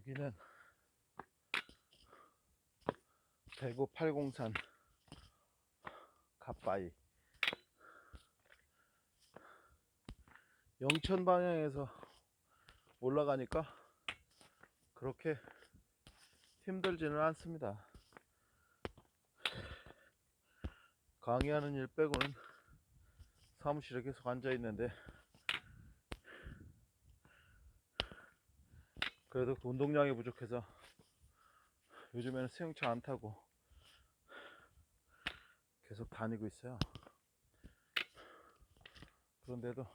여기는 대구 팔공산 갓바위 영천 방향에서 올라가니까 그렇게 힘들지는 않습니다. 강의하는 일 빼고는 사무실에 계속 앉아 있는데 그래도 운동량이 부족해서 요즘에는 수영차 안 타고 계속 다니고 있어요. 그런데도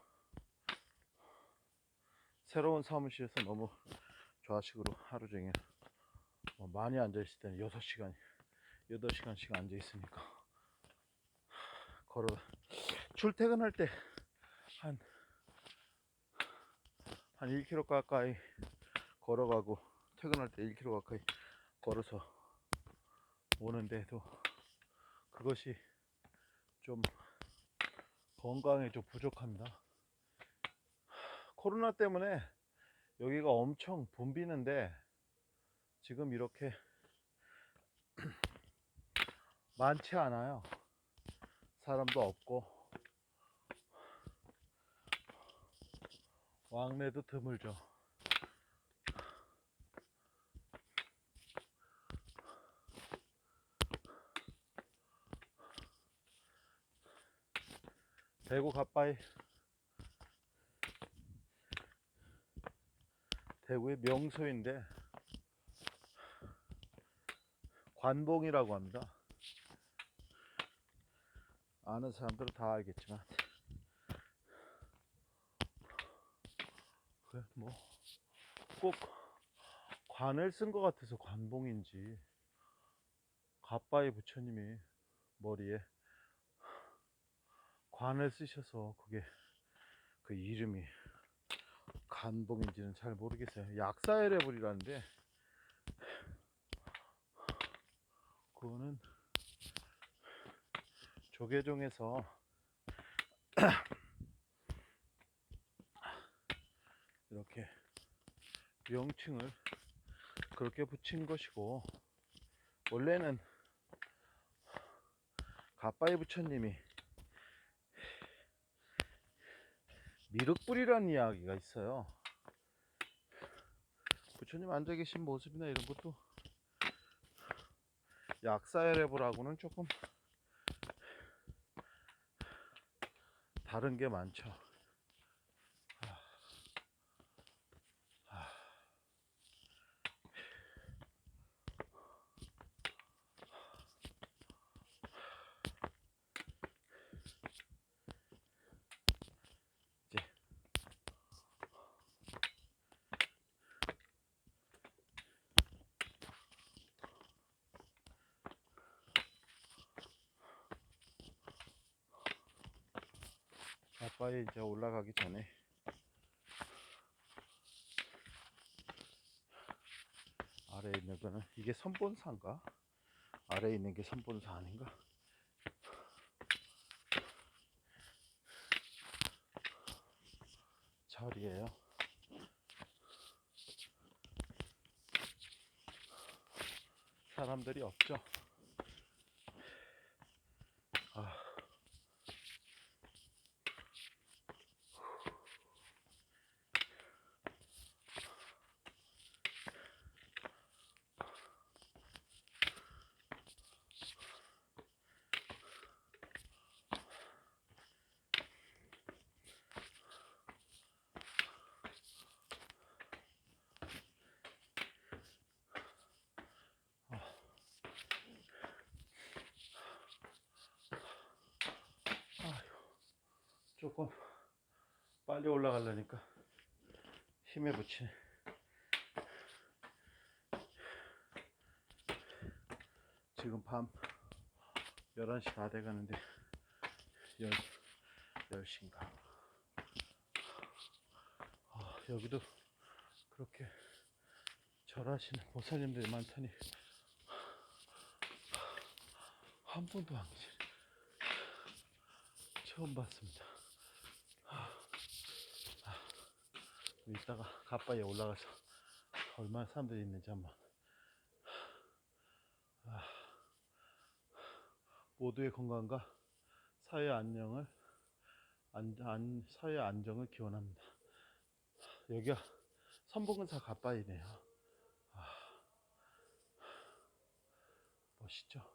새로운 사무실에서 너무 좌식으로 하루 종일 뭐 많이 앉아 있을 때는 6시간, 8시간씩 앉아 있으니까 걸어 출퇴근할 때 한 한 1km 가까이 걸어가고 퇴근할 때 1km 가까이 걸어서 오는데도 그것이 좀 건강에 좀 부족합니다. 코로나 때문에 여기가 엄청 붐비는데 지금 이렇게 많지 않아요. 사람도 없고 왕래도 드물죠. 대구 갓바위 대구의 명소인데 관봉이라고 합니다. 아는 사람들은 다 알겠지만 뭐꼭 관을 쓴 것 같아서 관봉인지 갓바위 부처님이 머리에 관을 쓰셔서 그게 그 이름이 간봉인지는 잘 모르겠어요. 약사에레불이라는데 그거는 조계종에서 이렇게 명칭을 그렇게 붙인 것이고 원래는 갓바위 부처님이 미륵불이라는 이야기가 있어요. 부처님 앉아 계신 모습이나 이런 것도 약사에레보라고는 조금 다른 게 많죠. 아빠에 이제 올라가기 전에 아래에 있는 거는 이게 선본사인가? 아래에 있는 게 선본사 아닌가? 절이에요. 사람들이 없죠. 조금 빨리 올라가려니까 힘에 붙이네. 지금 밤 11시 다 돼가는데 10, 10시인가. 아, 여기도 그렇게 절하시는 보살님들이 많다니 한 번도 안 계시네. 처음 봤습니다. 아, 아, 이따가 가빠에 올라가서 얼마나 사람들이 있는지 한번. 아, 모두의 건강과 사회 안녕을 안, 안, 사회 안정을 기원합니다. 여기가 선봉은사 가빠이네요. 아, 멋있죠?